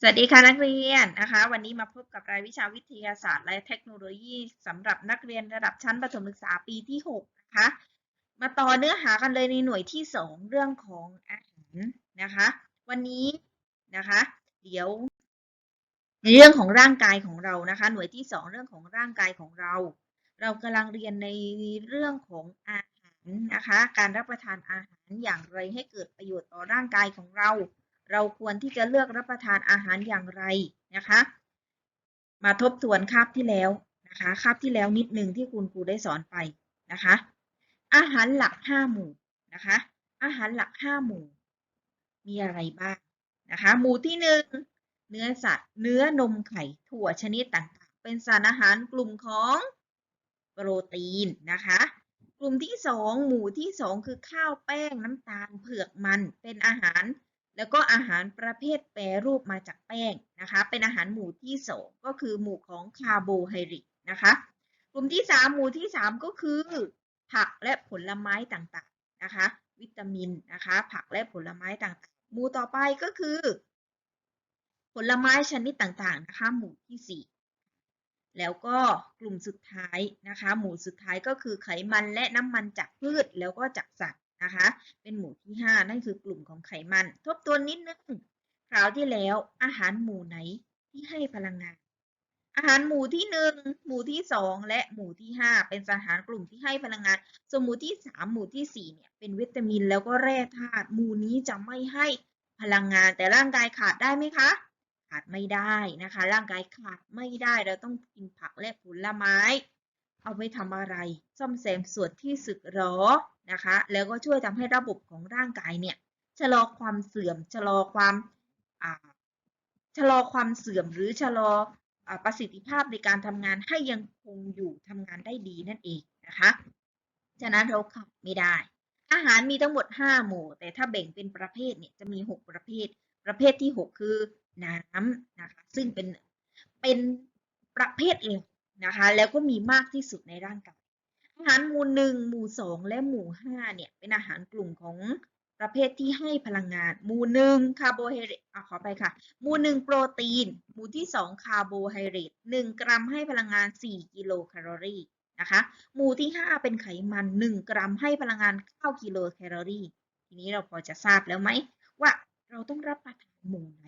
สวัสดีค่ะนักเรียนนะคะ วันนี้มาพบกับรายวิชาวิทยาศาสตร์และเทคโนโลยีสำหรับนักเรียนระดับชั้นประถมศึกษาปีที่6นะคะมาต่อเนื้อหากันเลยในหน่วยที่ 2 เรื่องของอาหารนะคะ วันนี้นะคะ เดี๋ยว ในเรื่องของร่างกายของเรานะคะ หน่วยที่ 2 เรื่องของร่างกายของเรา เรากำลังเรียนในเรื่องของอาหารนะคะ การรับประทานอาหารอย่างไรให้เกิดประโยชน์ต่อร่างกายของเรา เราควรที่จะเลือกรับประทานอาหารอย่างไรนะคะ มาทบทวนคาบที่แล้วนะคะคาบที่แล้วนิดนึงที่คุณครูได้สอนไปนะคะ อาหารหลักห้าหมู่นะคะ อาหารหลักห้าหมู่ มีอะไรบ้างนะคะ หมู่ที่หนึ่งเนื้อสัตว์ เนื้อนมไข่ถั่วชนิดต่างๆ เป็นสารอาหารกลุ่มของโปรตีนนะคะ กลุ่มที่สองหมู่ที่สองคือข้าวแป้งน้ำตาลเผือกมันเป็นอาหาร แล้วก็อาหารประเภทแปรรูปมาจากแป้งนะคะ เป็นอาหารหมู่ที่สองก็คือหมู่ของคาร์โบไฮเดรตนะคะ กลุ่มที่สามหมู่ที่สามก็คือ ผักและผลไม้ต่างๆนะคะ วิตามินนะคะ ผักและผลไม้ต่างๆ หมู่ต่อไปก็คือ ผลไม้ชนิดต่างๆนะคะ หมู่ที่สี่แล้วก็กลุ่มสุดท้ายนะคะ หมู่สุดท้ายก็คือไขมันและน้ำมันจากพืชแล้วก็จากสัตว์ นะคะ เป็นหมู่ที่ 5 นั่นคือกลุ่มของไขมัน ทบทวนนิดนึงคราวที่แล้วอาหารหมู่ไหนที่ให้พลังงาน อาหารหมู่ที่ 1 หมู่ที่ 2 และหมู่ที่ 5 เป็นอาหารกลุ่มที่ให้พลังงาน ส่วนหมู่ที่ 3 หมู่ที่ 4 เนี่ยเป็นวิตามินแล้วก็แร่ธาตุ หมู่นี้จะไม่ให้พลังงาน แต่ร่างกายขาดได้ไหมคะ ขาดไม่ได้นะคะ ร่างกายขาดไม่ได้ เราต้องกินผักและผลไม้ เอาไปทำอะไร ซ่อมแซมส่วนที่สึกหรอนะคะ แล้วก็ช่วยทำให้ระบบของร่างกายเนี่ยชะลอความเสื่อมชะลอความชะลอความเสื่อมหรือชะลออประสิทธิภาพในการทำงานให้ยังคงอยู่ทำงานได้ดีนั่นเองนะคะ ฉะนั้นเราขาดไม่ได้ อาหารมีทั้งหมด 5 หมู่ แต่ถ้าแบ่งเป็นประเภทเนี่ยจะมี 6 ประเภท ประเภทที่ 6 คือน้ำนะคะซึ่งเป็นเป็นประเภทเอง นะคะแล้วก็มีมากที่สุดในร่างกาย อาหารหมู่หนึ่งหมู่สองและหมู่ห้าเนี่ยเป็นอาหารกลุ่มของประเภทที่ให้พลังงาน หมู่หนึ่งคาร์โบไฮเดรตขอไปค่ะ หมู่หนึ่งโปรตีน หมู่ที่สองคาร์โบไฮเดรตหนึ่งกรัมให้พลังงาน4กิโลแคลอรี่นะคะ หมู่ที่ห้าเป็นไขมัน1กรัมให้พลังงาน9กิโลแคลอรี่ ทีนี้เราพอจะทราบแล้วไหมว่าเราต้องรับประทานหมู่ไหน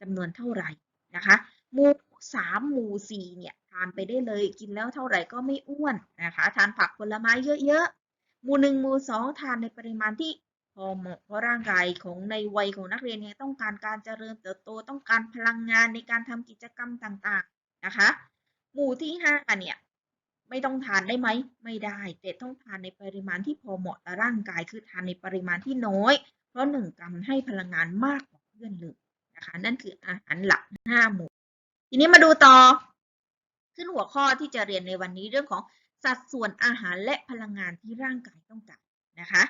จำนวนเท่าไหร่นะคะ หมู่ สามหมู่สี่เนี่ยทานไปได้เลย กินแล้วเท่าไหร่ก็ไม่อ้วนนะคะทานผักผลไม้เยอะๆ หมู่หนึ่งหมู่สองทานในปริมาณที่พอเหมาะเพราะร่างกายของในวัยของนักเรียนเนี่ยต้องการการเจริญเติบโตต้องการพลังงานในการทำกิจกรรมต่างๆนะคะ หมู่ที่ห้าเนี่ยไม่ต้องทานได้ไหมไม่ได้ แต่ต้องทานในปริมาณที่พอเหมาะต่อร่างกายคือทานในปริมาณที่น้อย เพราะหนึ่งกรัมให้พลังงานมากกว่าเพื่อนเลยนะคะนั่นคืออาหารหลักห้าหมู่ ทีนี้มาดูต่อ ขึ้นหัวข้อที่จะเรียนในวันนี้เรื่องของสัดส่วนอาหารและพลังงานที่ร่างกายต้องการนะคะ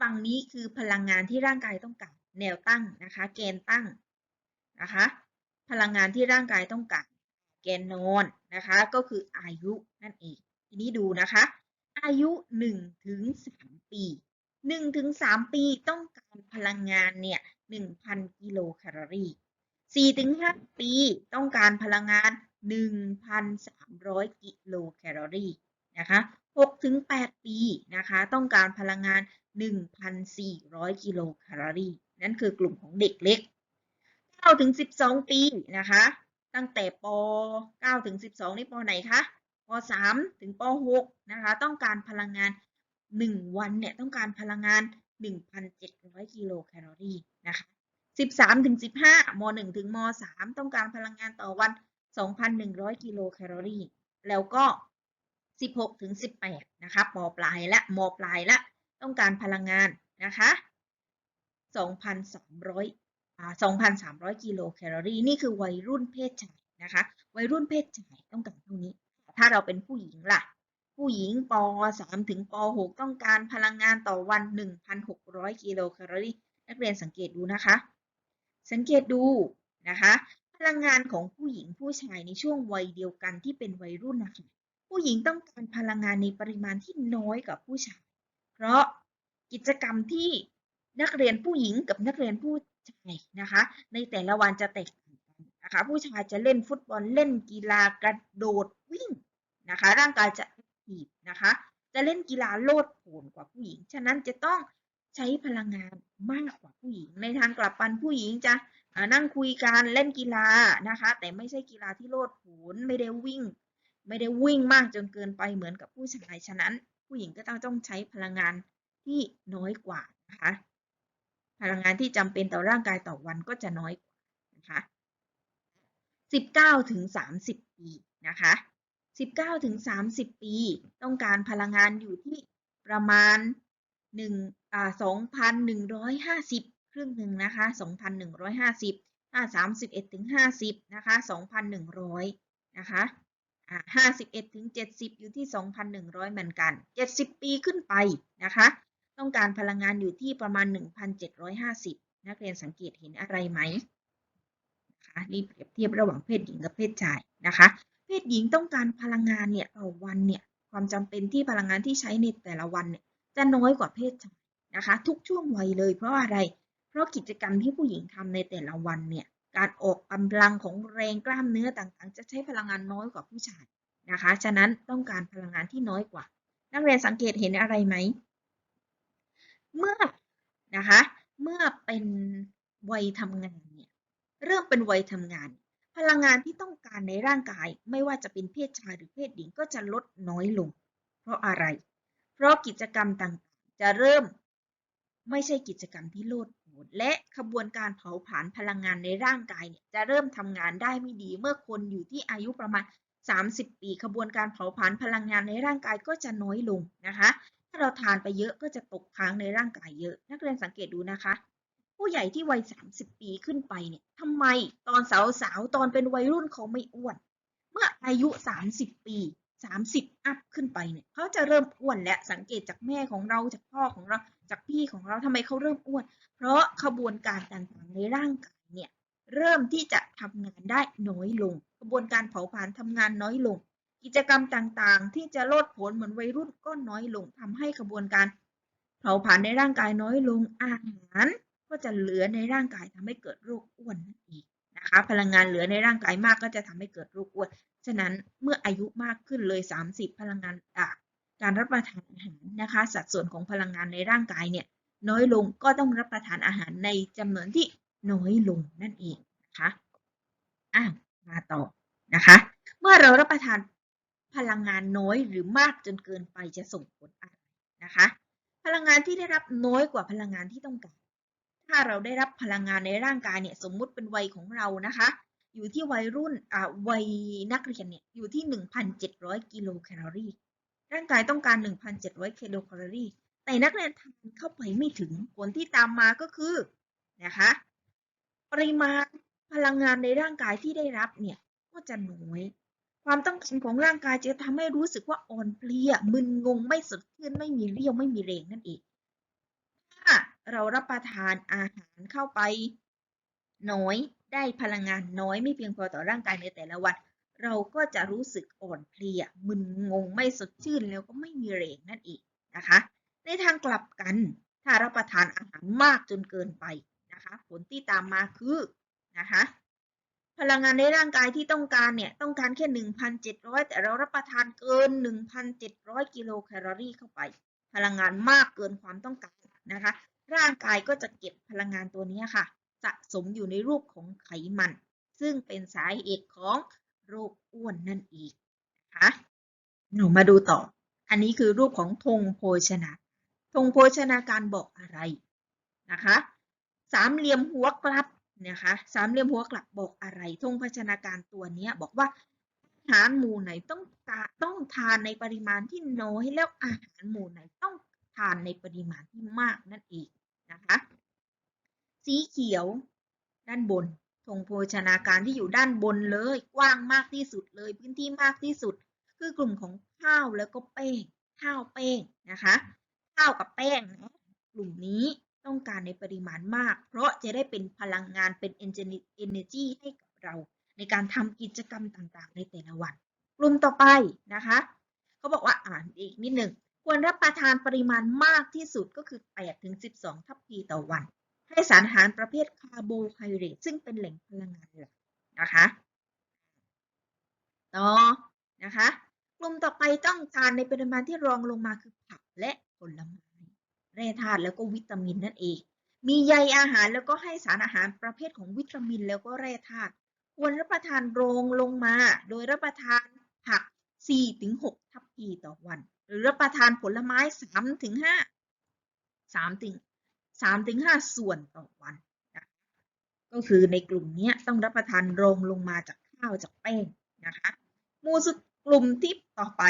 ฝั่งนี้คือพลังงานที่ร่างกายต้องการ แนวตั้งนะคะแกนตั้งนะคะ พลังงานที่ร่างกายต้องการแกนนอนนะคะ ก็คืออายุนั่นเอง ทีนี้ดูนะคะ อายุ1ถึง3ปี1ถึง3ปีต้องการพลังงานเนี่ย1,000 กิโลแคลอรี่ 4ถึง5ปี ต้องการพลังงาน 1,300 กิโลแคลอรี่นะคะ6ถึง8ปีนะคะ ต้องการพลังงาน 1,400 กิโลแคลอรี่ นั่นคือกลุ่มของเด็กเล็ก9ถึง12 ปีนะคะ ตั้งแต่ป9ถึง12 นี่ปไหนคะป3ถึงป6นะคะ ต้องการพลังงาน 1 วันเนี่ย ต้องการพลังงาน 1,700 กิโลแคลอรี่นะคะ 13ถึง15ม1ถึงม3ต้องการพลังงานต่อวัน 2,100 กิโลแคลอรี่ แล้วก็ 16ถึง18นะคะปปลายและมปลายละ ต้องการพลังงานนะคะ 2,300อ่า2,300 กิโลแคลอรี่ นี่คือวัยรุ่นเพศชายนะคะ วัยรุ่นเพศชายต้องการเท่านี้ ถ้าเราเป็นผู้หญิงล่ะ ผู้หญิงป 3 ถึงป 6 ต้องการพลังงานต่อวัน 1,600 กิโลแคลอรี่ นักเรียนสังเกตดูนะคะ สังเกตดูนะคะพลังงานของผู้หญิงผู้ชายในช่วงวัยเดียวกันที่เป็นวัยรุ่นนะคะผู้หญิงต้องการพลังงานในปริมาณที่น้อยกว่าผู้ชาย เพราะกิจกรรมที่นักเรียนผู้หญิงกับนักเรียนผู้ชายนะคะ ในแต่ละวันจะแตกต่างกันนะคะผู้ชายจะเล่นฟุตบอลเล่นกีฬากระโดดวิ่งนะคะ ร่างกายจะแอคทีฟนะคะ จะเล่นกีฬาโลดโผนกว่าผู้หญิง ฉะนั้นจะต้อง ใช้พลังงานมากกว่าผู้หญิง ในทางกลับกันผู้หญิงจะนั่งคุยกันเล่นกีฬานะคะ แต่ไม่ใช่กีฬาที่โลดโผนไม่ได้วิ่ง ไม่ได้วิ่งมากจนเกินไปเหมือนกับผู้ชายฉะนั้น ผู้หญิงก็ต้องต้องใช้พลังงานที่น้อยกว่านะคะพลังงานที่จำเป็นต่อร่างกายต่อวันก็จะน้อยกว่านะคะ19ถึง30 ปีนะคะ19ถึง30 ปี ต้องการพลังงานอยู่ที่ประมาณ หนึ่งอ่าสองพันหนึ่งร้อยห้าสิบครึ่งหนึ่งนะคะสองพันหนึ่งร้อยห้าสิบถ้าสามสิบเอ็ดถึงห้าสิบนะคะสองพันหนึ่งร้อยนะคะห้าสิบเอ็ดถึงเจ็ดสิบอยู่ที่สองพันหนึ่งร้อยเหมือนกันเจ็ดสิบปีขึ้นไปนะคะ ต้องการพลังงานอยู่ที่ประมาณหนึ่งพันเจ็ดร้อยห้าสิบนักเรียนสังเกตเห็นอะไรไหมนะคะนี่เปรียบเทียบระหว่างเพศหญิงกับเพศชายนะคะ เพศหญิงต้องการพลังงานเนี่ยต่อวันเนี่ยความจำเป็นที่พลังงานที่ใช้ในแต่ละวันเนี่ย จะน้อยกว่าเพศชายนะคะ ทุกช่วงวัยเลย เพราะอะไร เพราะกิจกรรมที่ผู้หญิงทำในแต่ละวันเนี่ยการออกกำลังของแรงกล้ามเนื้อต่างๆ จะใช้พลังงานน้อยกว่าผู้ชายนะคะ ฉะนั้นต้องการพลังงานที่น้อยกว่า นักเรียนสังเกตเห็นอะไรไหม เมื่อนะคะ เมื่อเป็นวัยทำงานเนี่ยเริ่มเป็นวัยทำงาน พลังงานที่ต้องการในร่างกาย ไม่ว่าจะเป็นเพศชายหรือเพศหญิงก็จะลดน้อยลง เพราะอะไร เพราะกิจกรรมต่างๆ จะเริ่มไม่ใช่กิจกรรมที่โลดโผนและขบวนการเผาผลาญพลังงานในร่างกายเนี่ยจะเริ่มทำงานได้ไม่ดี เมื่อคนอยู่ที่อายุประมาณ 30 ปีขบวนการเผาผลาญพลังงานในร่างกายก็จะน้อยลงนะคะ ถ้าเราทานไปเยอะก็จะตกค้างในร่างกายเยอะ นักเรียนสังเกตดูนะคะ ผู้ใหญ่ที่วัย 30 ปีขึ้นไปเนี่ยทำไมตอนสาวๆตอนเป็นวัยรุ่นเขาไม่อ้วน เมื่ออายุ 30 ปี 30 อัพขึ้นไปเนี่ยเขาจะเริ่มอ้วนและสังเกตจากแม่ของเราจากพ่อของเราจากพี่ของเราทำไมเขาเริ่มอ้วน เพราะขบวนการต่างๆในร่างกายเนี่ยเริ่มที่จะทำงานได้น้อยลง กระบวนการเผาผลาญทำงานน้อยลง กิจกรรมต่างๆ ที่จะลดผนเหมือนวัยรุ่นก็น้อยลงทำให้กระบวนการเผาผลาญในร่างกายน้อยลงอาหารก็จะเหลือในร่างกายทำให้เกิดโรคอ้วนนั่นเอง นะคะ พลังงานเหลือในร่างกายมากก็จะทำให้เกิดโรคอ้วน ฉะนั้นเมื่ออายุมากขึ้นเลย 30 พลังงานการรับประทานอาหารนะคะ สัดส่วนของพลังงานในร่างกายเนี่ยน้อยลงก็ต้องรับประทานอาหารในจำนวนที่น้อยลงนั่นเองนะคะอ้าวมาต่อนะคะ เมื่อเรารับประทานพลังงานน้อยหรือมากจนเกินไปจะส่งผลอะไรนะคะ พลังงานที่ได้รับน้อยกว่าพลังงานที่ต้องการ ถ้าเราได้รับพลังงานในร่างกายเนี่ยสมมุติเป็นวัยของเรานะคะ อยู่ที่วัยรุ่นอ่าวัยนักเรียนเนี่ยอยู่ที่ 1,700 กิโลแคลอรี่ร่างกายต้องการ 1,700 กิโลแคลอรี่แต่นักเรียนทานเข้าไปไม่ถึงผลที่ตามมาก็คือนะคะปริมาณพลังงานในร่างกายที่ได้รับเนี่ยก็จะน้อยความต้องการของร่างกายจะทำให้รู้สึกว่าอ่อนเพลียมึนงงไม่สดชื่นไม่มีเรี่ยวไม่มีแรงนั่นเอง เรารับประทานอาหารเข้าไป น้อยได้พลังงานน้อยไม่เพียงพอต่อร่างกายในแต่ละวัน เราก็จะรู้สึกอ่อนเพลียมึนงงไม่สดชื่นแล้วก็ไม่มีแรงนั่นเองนะคะ ในทางกลับกัน ถ้ารับประทานอาหารมากจนเกินไปนะคะ ผลที่ตามมาคือนะคะพลังงานในร่างกายที่ต้องการเนี่ยต้องการแค่ 1,700 แต่เรารับประทานเกิน 1,700 กิโลแคลอรี่เข้าไป พลังงานมากเกินความต้องการนะคะ ร่างกายก็จะเก็บพลังงานตัวนี้ค่ะ สะสมอยู่ในรูปของไขมัน ซึ่งเป็นสาเหตุของโรคอ้วนนั่นเองนะคะหนูมาดูต่อ อันนี้คือรูปของธงโภชนาธงโภชนาการบอกอะไรนะคะ สามเหลี่ยมหัวกลับนะคะ สามเหลี่ยมหัวกลับบอกอะไรธงโภชนาการตัวนี้บอกว่าอาหารหมู่ไหนต้องการต้องทานในปริมาณที่น้อยแล้วอาหารหมู่ไหนต้องทานในปริมาณที่มากนั่นเอง นะคะสีเขียวด้านบนธงโภชนาการที่อยู่ด้านบนเลยกว้างมากที่สุดเลยพื้นที่มากที่สุด คือกลุ่มของข้าวแล้วก็แป้งข้าวแป้งนะคะข้าวกับแป้งนะกลุ่มนี้ต้องการในปริมาณมาก เพราะจะได้เป็นพลังงานเป็น energy ให้กับเรา ในการทำกิจกรรมต่างๆ ในแต่ละวัน กลุ่มต่อไปนะคะเขาบอกว่าอ่านอีกนิดหนึ่ง ควรรับประทานปริมาณมากที่สุดก็คือ 8 ถึง 12 ทัพพีต่อวัน ให้สารอาหารประเภทคาร์โบไฮเดรตซึ่งเป็นแหล่งพลังงานหลักนะคะ ต่อนะคะ กลุ่มต่อไปต้องการในปริมาณที่รองลงมาคือผักและผลไม้แร่ธาตุแล้วก็วิตามินนั่นเอง มีใยอาหารแล้วก็ให้สารอาหารประเภทของวิตามินแล้วก็แร่ธาตุควรรับประทานรองลงมา โดยรับประทานผัก 4-6 ทัพพีต่อวัน หรือรับประทานผลไม้3-5 3ถึง3ถึง5ส่วนต่อวันนะก็คือในกลุ่มเนี้ยต้องรับประทานรองลงมาจากข้าวจากแป้งนะคะหมู่สุดกลุ่มที่ต่อไป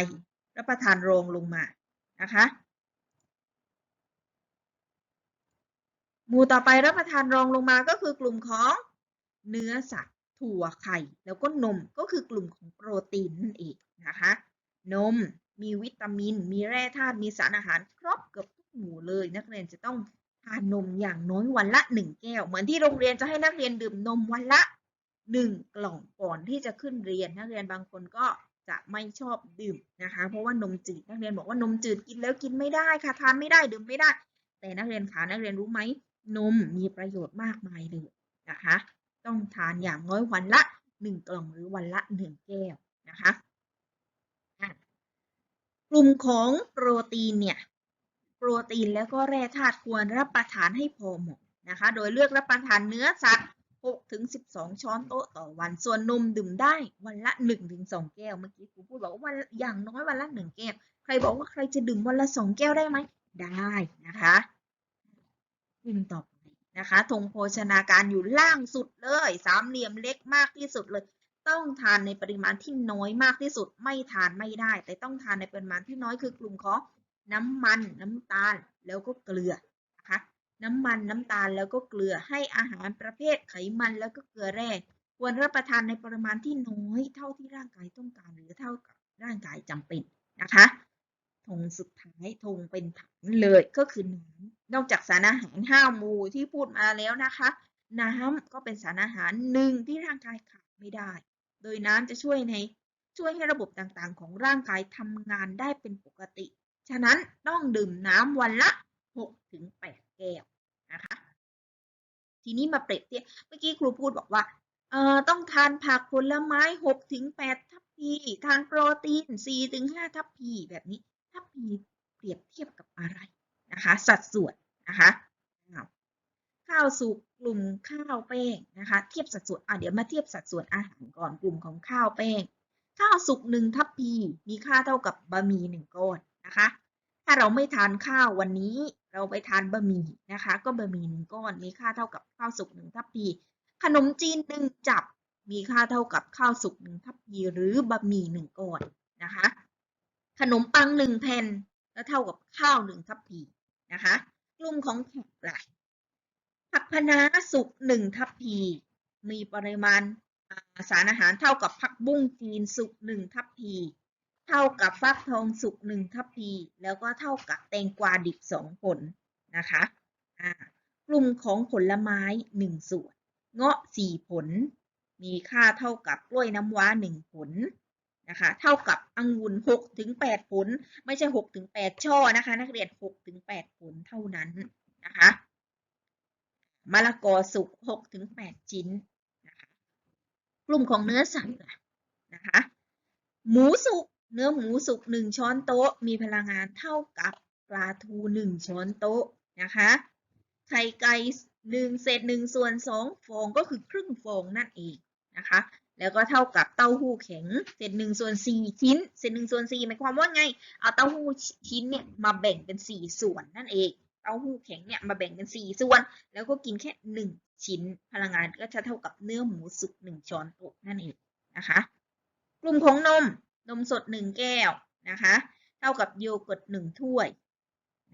รับประทานรองลงมานะคะหมู่ต่อไปรับประทานรองลงมาก็คือกลุ่มของเนื้อสัตว์ถั่วไข่ แล้วก็นมก็คือกลุ่มของโปรตีนนั่นเองนะคะ นม มีวิตามิน มีแร่ธาตุ มีสารอาหารครบเกือบทุกหมู่เลย นักเรียนจะต้องทานนมอย่างน้อยวันละหนึ่งแก้ว เหมือนที่โรงเรียนจะให้นักเรียนดื่มนมวันละหนึ่งกล่องก่อนที่จะขึ้นเรียน นักเรียนบางคนก็จะไม่ชอบดื่มนะคะ เพราะว่านมจืด นักเรียนบอกว่านมจืดกินแล้วกินไม่ได้ค่ะ ทานไม่ได้ดื่มไม่ได้ แต่นักเรียนขานักเรียนรู้ไหมนมมีประโยชน์มากมายเลยนะคะ ต้องทานอย่างน้อยวันละหนึ่งกล่องหรือวันละหนึ่งแก้วนะคะอะ กลุ่มของโปรตีนเนี่ย โปรตีนแล้วก็แร่ธาตุควรรับประทานให้พอเหมาะนะคะ โดยเลือกรับประทานเนื้อสัตว์6ถึง12 ช้อนโต๊ะต่อวัน ส่วนนมดื่มได้วันละ 1 ถึง 2 แก้ว เมื่อกี้ครูพูดบอกว่าวันอย่างน้อยวันละ 1 แก้ว ใครบอกว่าใครจะดื่มวันละ 2 แก้วได้ไหม ได้นะคะกลุ่มต่อไปนะคะธงโภชนาการอยู่ล่างสุดเลย สามเหลี่ยมเล็กมากที่สุดเลย ต้องทานในปริมาณที่น้อยมากที่สุด ไม่ทานไม่ได้ แต่ต้องทานในปริมาณที่น้อยคือกลุ่มของน้ำมัน น้ำตาลแล้วก็เกลือนะคะน้ำมันน้ำตาลแล้วก็เกลือให้อาหารประเภทไขมันแล้วก็เกลือแร่ควรรับประทานในปริมาณที่น้อยเท่าที่ร่างกายต้องการหรือเท่ากับร่างกายจำเป็นนะคะธงสุดท้ายธงเป็นถังเลยก็คือน้ำนอกจากสารอาหารห้ามูที่พูดมาแล้วนะคะ น้ำก็เป็นสารอาหารหนึ่งที่ร่างกายขาดไม่ได้ โดยน้ำจะช่วยในช่วยให้ระบบต่างๆ ของร่างกายทำงานได้เป็นปกติ ฉะนั้นต้องดื่มน้ำวันละ6ถึง8แก้วนะคะ ทีนี้มาเปรียบเทียบ เมื่อกี้ครูพูดบอกว่าเอ่อต้องทานผักผลไม้6ถึง8ทัพพี ทานโปรตีน4ถึง5ทัพพี แบบนี้ ทัพพีเปรียบเทียบกับอะไรนะคะ สัดส่วนนะคะ ข้าวสุก กลุ่มข้าวแป้งนะคะเทียบสัดส่วนอะเดี๋ยวมาเทียบสัดส่วนอาหารก่อนกลุ่มของข้าวแป้งข้าวสุกหนึ่งทัพพีมีค่าเท่ากับบะหมี่หนึ่งก้อนนะคะ ถ้าเราไม่ทานข้าววันนี้เราไปทานบะหมี่นะคะ ก็บะหมี่หนึ่งก้อนมีค่าเท่ากับข้าวสุกหนึ่งทัพพีขนมจีนหนึ่งจับมีค่าเท่ากับข้าวสุกหนึ่งทัพพีหรือบะหมี่หนึ่งก้อนนะคะ ขนมปังหนึ่งแผ่นก็เท่ากับข้าวหนึ่งทัพพีนะคะ กลุ่มของผักล่ะ ผักคะน้าสุกหนึ่งทัพพี มีปริมาณสารอาหารเท่ากับผักบุ้งจีนสุกหนึ่งทัพพี เท่ากับฟักทองสุกหนึ่งทัพพี แล้วก็เท่ากับแตงกวาดิบสองผลนะคะกลุ่มของผลไม้หนึ่งส่วน เงาะสี่ผล มีค่าเท่ากับกล้วยน้ำว้าหนึ่งผลนะคะเท่ากับองุ่นหกถึงแปดผล ไม่ใช่หกถึงแปดช่อนะคะ นักเรียนหกถึงแปดผลเท่านั้นนะคะ มะละกอสุกหกถึงแปดชิ้นนะคะกลุ่มของเนื้อสัตว์นะคะ หมูสุกเนื้อหมูสุกหนึ่งช้อนโต๊ะ มีพลังงานเท่ากับปลาทูหนึ่งช้อนโต๊ะนะคะไข่ไก่หนึ่งเศษหนึ่งส่วนสองฟองก็คือครึ่งฟองนั่นเองนะคะ แล้วก็เท่ากับเต้าหู้แข็งเศษหนึ่งส่วนสี่ชิ้น เศษหนึ่งส่วนสี่หมายความว่าไง เอาเต้าหู้ชิ้นเนี่ยมาแบ่งเป็นสี่ส่วนนั่นเอง ต้าหู้แข็งเนี่ยมาแบ่งเป็นสี่ส่วน แล้วก็กินแค่หนึ่งชิ้นพลังงานก็จะเท่ากับเนื้อหมูสุกหนึ่งช้อนโต๊ะนั่นเองนะคะ กลุ่มของนมนมสดหนึ่งแก้วนะคะ เท่ากับโยเกิร์ตหนึ่งถ้วย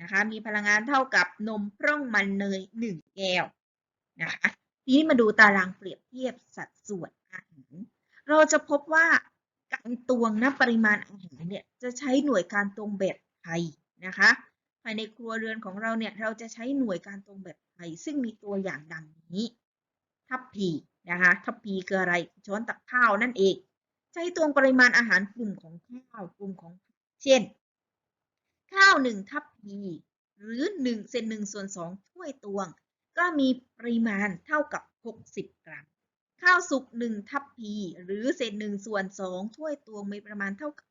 นะคะมีพลังงานเท่ากับนมพร่องมันเนยหนึ่งแก้วนะคะทีนี้มาดูตารางเปรียบเทียบสัดส่วนอาหารเราจะพบว่าการตวงนะปริมาณอาหารเนี่ยจะใช้หน่วยการตวงแบบไทยนะคะ ภายในครัวเรือนของเราเนี่ยเราจะใช้หน่วยการตวงแบบไทยซึ่งมีตัวอย่างดังนี้ ทัพพีนะคะทัพพีคืออะไรช้อนตักข้าวนั่นเอง ใช้ตวงปริมาณอาหารกลุ่มของข้าวกลุ่มของเช่น ข้าวหนึ่งทัพพีหรือหนึ่งเศษหนึ่งส่วนสองถ้วยตวง ก็มีปริมาณเท่ากับ 60 กรัม ข้าวสุกหนึ่งทัพพีหรือเศษหนึ่งส่วนสองถ้วยตวงมีประมาณเท่ากับ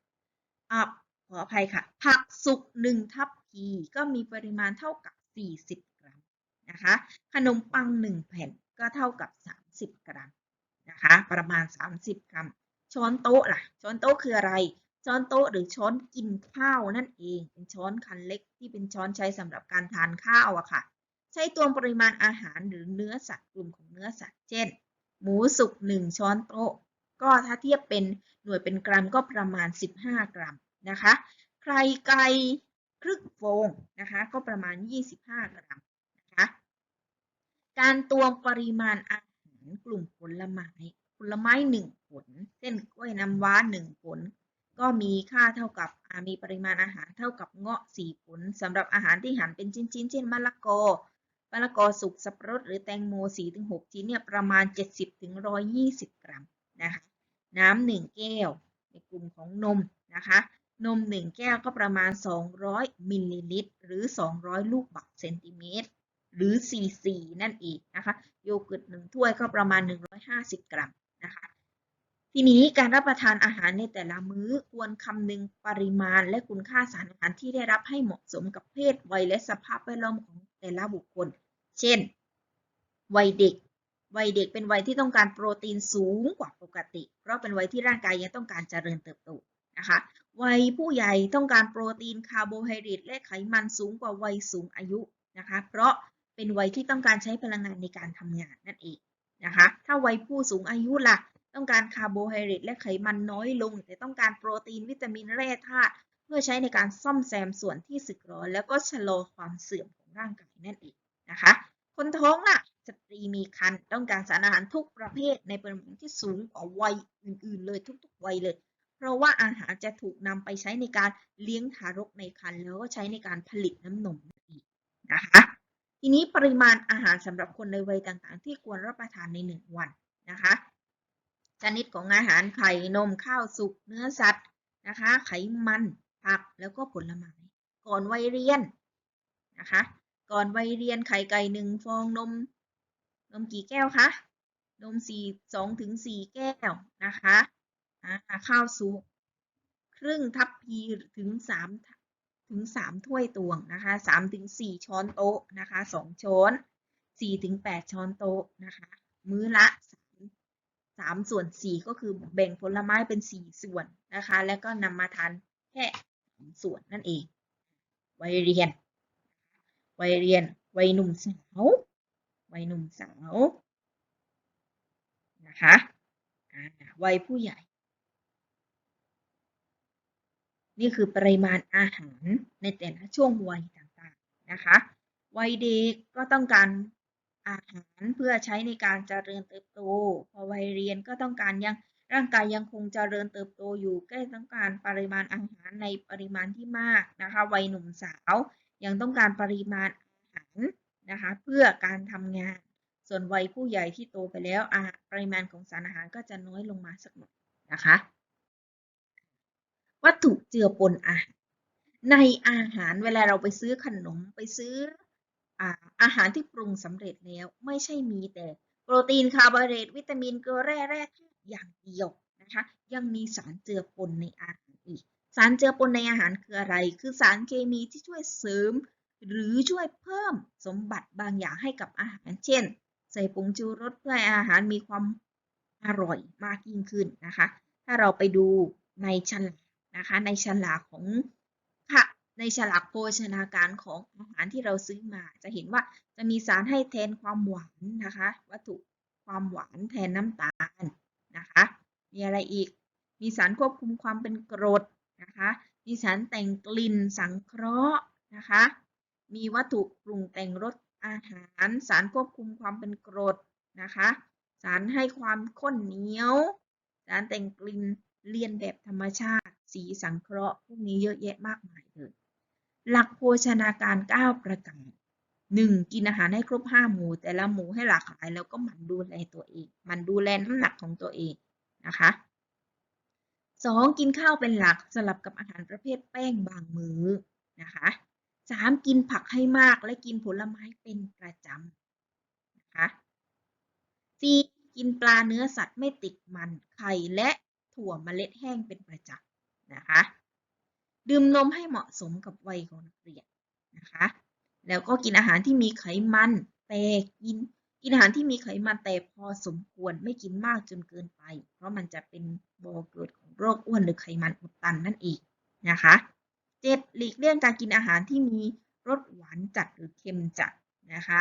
อ่าขออภัยค่ะ ผักสุกหนึ่งทัพีก็มีปริมาณเท่ากับ 40 กรัมนะคะ ขนมปังหนึ่งแผ่นก็เท่ากับ 30 กรัมนะคะ ประมาณ 30 กรัม ช้อนโต๊ะล่ะ ช้อนโต๊ะคืออะไร ช้อนโต๊ะหรือช้อนกินข้าวนั่นเอง เป็นช้อนคันเล็กที่เป็นช้อนใช้สำหรับการทานข้าวอะค่ะ ใช้ตวงปริมาณอาหารหรือเนื้อสัตว์กลุ่มของเนื้อสัตว์ เช่น หมูสุกหนึ่งช้อนโต๊ะ ก็ถ้าเทียบเป็นหน่วยเป็นกรัมก็ประมาณ 15 กรัมนะคะ ไข่ไก่ ครึ่งฟงนะคะก็ประมาณ 25 กรัมนะคะการตวงปริมาณอาหารกลุ่มผลไม้ผลไม้หนึ่งผล เช่นกล้วยน้ำว้าหนึ่งผล ก็มีค่าเท่ากับมีปริมาณอาหารเท่ากับเงาะสี่ผลสำหรับอาหารที่หั่นเป็นชิ้นๆ เช่นมะละกอมะละกอสุกสับปะรดหรือแตงโม 4-6 ชิ้นเนี่ยประมาณ 70-120 กรัมนะคะน้ำหนึ่งแก้ว ในกลุ่มของนมนะคะ นมหนึ่งแก้วก็ประมาณ 200 มิลลิลิตร หรือ 200 ลูกบาศก์เซนติเมตร หรือ cc นั่นเองนะคะ โยเกิร์ตหนึ่งถ้วยก็ประมาณ 150 กรัมนะคะ ทีนี้การรับประทานอาหารในแต่ละมื้อควรคำนึงปริมาณและคุณค่าสารอาหารที่ได้รับให้เหมาะสมกับเพศวัยและสภาพแวดล้อมของแต่ละบุคคล เช่น วัยเด็ก วัยเด็กเป็นวัยที่ต้องการโปรตีนสูงกว่าปกติ เพราะเป็นวัยที่ร่างกายยังต้องการเจริญเติบโตนะคะ วัยผู้ใหญ่ต้องการโปรตีนคาร์โบไฮเดรตและไขมันสูงกว่าวัยสูงอายุนะคะ เพราะเป็นวัยที่ต้องการใช้พลังงานในการทำงานนั่นเองนะคะ ถ้าวัยผู้สูงอายุล่ะ ต้องการคาร์โบไฮเดรตและไขมันน้อยลง แต่ต้องการโปรตีนวิตามินแร่ธาตุเพื่อใช้ในการซ่อมแซมส่วนที่สึกหรอแล้วก็ชะลอความเสื่อมของร่างกายนั่นเองนะคะ คนท้องล่ะสตรีมีครรภ์ต้องการสารอาหารทุกประเภทในปริมาณที่สูงกว่าวัยอื่น ๆ เลยทุก ๆ วัยเลย ราะว่าอาหารจะถูกนำไปใช้ในการเลี้ยงทารกในครรภ์แล้วก็ใช้ในการผลิตน้ำนมนั่นเองนะคะทีนี้ปริมาณอาหารสำหรับคนในวัยต่างๆ ที่ควรรับประทานในหนึ่งวันนะคะชนิดของอาหารไข่นมข้าวสุกเนื้อสัตว์นะคะ ไขมันผักแล้วก็ผลไม้ก่อนวัยเรียนนะคะก่อนวัยเรียนไข่ไก่หนึ่งฟองนม นมกี่แก้วคะนมสี่สองถึงสี่แก้วนะคะ ข้าวสุกครึ่งทัพพีถึงสามถึงสามถ้วยตวงนะคะสามถึงสี่ช้อนโต๊ะนะคะสองช้อนสี่ถึงแปดช้อนโต๊ะนะคะ มื้อละสามสามส่วนสี่ก็คือแบ่งผลไม้เป็นสี่ส่วนนะคะ แล้วก็นำมาทานแค่สามส่วนนั่นเอง วัยเรียน วัยเรียน วัยหนุ่มสาว วัยหนุ่มสาวนะคะวัยผู้ใหญ่ นี่คือปริมาณอาหารในแต่ละช่วงวัยต่างๆนะคะ วัยเด็กก็ต้องการอาหารเพื่อใช้ในการเจริญเติบโต พอวัยเรียนก็ต้องการยังร่างกายยังคงเจริญเติบโตอยู่ก็ต้องการปริมาณอาหารในปริมาณที่มากนะคะ วัยหนุ่มสาวยังต้องการปริมาณอาหารนะคะ เพื่อการทำงาน ส่วนวัยผู้ใหญ่ที่โตไปแล้วปริมาณของสารอาหารก็จะน้อยลงมาสักหน่อยนะคะ วัตถุเจือปนอาหารในอาหารเวลาเราไปซื้อขนมไปซื้ออาอาหารที่ปรุงสำเร็จแล้วไม่ใช่มีแต่โปรตีนคาร์โบไฮเดรตวิตามินเกลือแร่แร่อย่างเดียวนะคะยังมีสารเจือปนในอาหารอีก สารเจือปนในอาหารคืออะไร คือสารเคมีที่ช่วยเสริม หรือช่วยเพิ่มสมบัติบางอย่างให้กับอาหาร เช่น ใส่ผงชูรสเพื่อให้อาหารมีความอร่อยมากยิ่งขึ้นนะคะ ถ้าเราไปดูในฉลาก นะคะในฉลากของค่ะในฉลากโภชนาการของอาหารที่เราซื้อมา จะเห็นว่าจะมีสารให้แทนความหวานนะคะ วัตถุความหวานแทนน้ำตาลนะคะ มีอะไรอีก มีสารควบคุมความเป็นกรดนะคะ มีสารแต่งกลิ่นสังเคราะห์นะคะ มีวัตถุปรุงแต่งรสอาหาร สารควบคุมความเป็นกรดนะคะ สารให้ความข้นเหนียว สารแต่งกลิ่นเลียนแบบธรรมชาติ สีสังเคราะห์พวกนี้เยอะแยะมากมายเลย หลักโภชนาการ 9 ประการ 1. กินอาหารให้ครบ 5 หมู่ แต่ละหมู่ให้หลากหลายแล้วก็หมั่นดูแลตัวเองหมั่นดูแลน้ำหนักของตัวเองนะคะ 2. กินข้าวเป็นหลักสลับกับอาหารประเภทแป้งบางมื้อนะคะ 3. กินผักให้มากและกินผลไม้เป็นประจำนะคะ 4. กินปลาเนื้อสัตว์ไม่ติดมันไข่และถั่วเมล็ดแห้งเป็นประจำ นะคะ ดื่มนมให้เหมาะสมกับวัยของนักเรียนนะคะ แล้วก็กินอาหารที่มีไขมันแต่กินกินอาหารที่มีไขมันแต่พอสมควรไม่กินมากจนเกินไป เพราะมันจะเป็นบ่อเกิดของโรคอ้วนหรือไขมันอุดตันนั่นเองนะคะเจ็ดหลีกเลี่ยงการกินอาหารที่มีรสหวานจัดหรือเค็มจัดนะคะ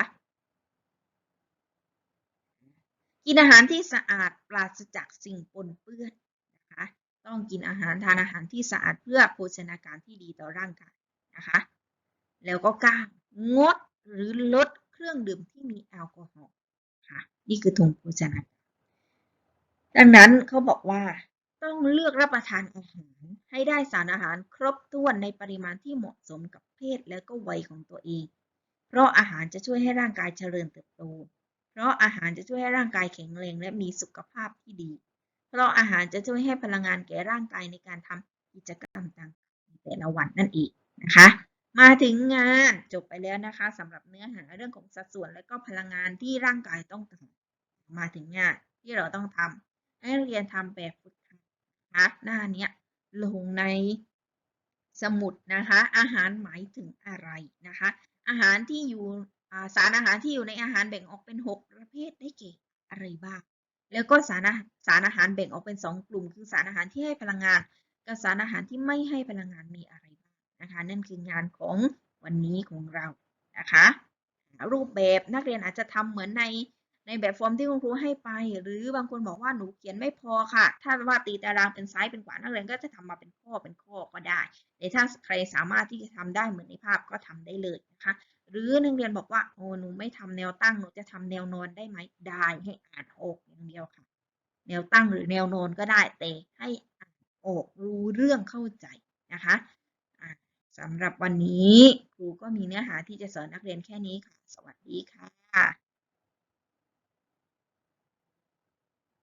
กินอาหารที่สะอาดปราศจากสิ่งปนเปื้อน ต้องกินอาหารทานอาหารที่สะอาดเพื่อโภชนาการที่ดีต่อร่างกายนะคะ แล้วก็ก้างดหรือลดเครื่องดื่มที่มีแอลกอฮอล์ค่ะนี่คือธงโภชนาการดังนั้นเขาบอกว่าต้องเลือกรับประทานอาหารให้ได้สารอาหารครบถ้วนในปริมาณที่เหมาะสมกับเพศและก็วัยของตัวเอง เพราะอาหารจะช่วยให้ร่างกายเจริญเติบโต เพราะอาหารจะช่วยให้ร่างกายแข็งแรงและมีสุขภาพที่ดี เพราะอาหารจะช่วยให้พลังงานแก่ร่างกายในการทำกิจกรรมต่างๆแต่ละวันนั่นเองนะคะ มาถึงงานจบไปแล้วนะคะสำหรับเนื้อหาเรื่องของสัดส่วนและก็พลังงานที่ร่างกายต้องการมาถึงงานที่เราต้องทำให้เรียนทำแบบฝึกหัดนะหน้าเนี้ยลงในสมุดนะคะ อาหารหมายถึงอะไรนะคะ อาหารที่อยู่สารอาหารที่อยู่ในอาหารแบ่งออกเป็น 6 ประเภทได้แก่อะไรบ้าง แล้วก็สารอาสารอาหารแบ่งออกเป็น 2 กลุ่ม คือสารอาหารที่ให้พลังงาน กับสารอาหารที่ไม่ให้พลังงานมีอะไรบ้างนะคะ นั่นคืองานของวันนี้ของเรานะคะรูปแบบนักเรียนอาจจะทำเหมือนในในแบบฟอร์มที่คุณครูให้ไป หรือบางคนบอกว่าหนูเขียนไม่พอค่ะ ถ้าว่าตีตารางเป็นซ้ายเป็นขวานักเรียนก็จะทำมาเป็นข้อเป็นข้อก็ได้แต่ถ้าใครสามารถที่จะทำได้เหมือนในภาพก็ทำได้เลยนะคะหรือนักเรียนบอกว่าโอ้หนูไม่ทำแนวตั้งหนูจะทำแนวนอนได้ไหมได้ให้อ่านออกอย่างเดียวค่ะ แนวตั้งหรือแนวนอนก็ได้แต่ให้อ่านออกรู้เรื่องเข้าใจนะคะสำหรับวันนี้ครูก็มีเนื้อหาที่จะสอนนักเรียนแค่นี้ค่ะ สวัสดีค่ะ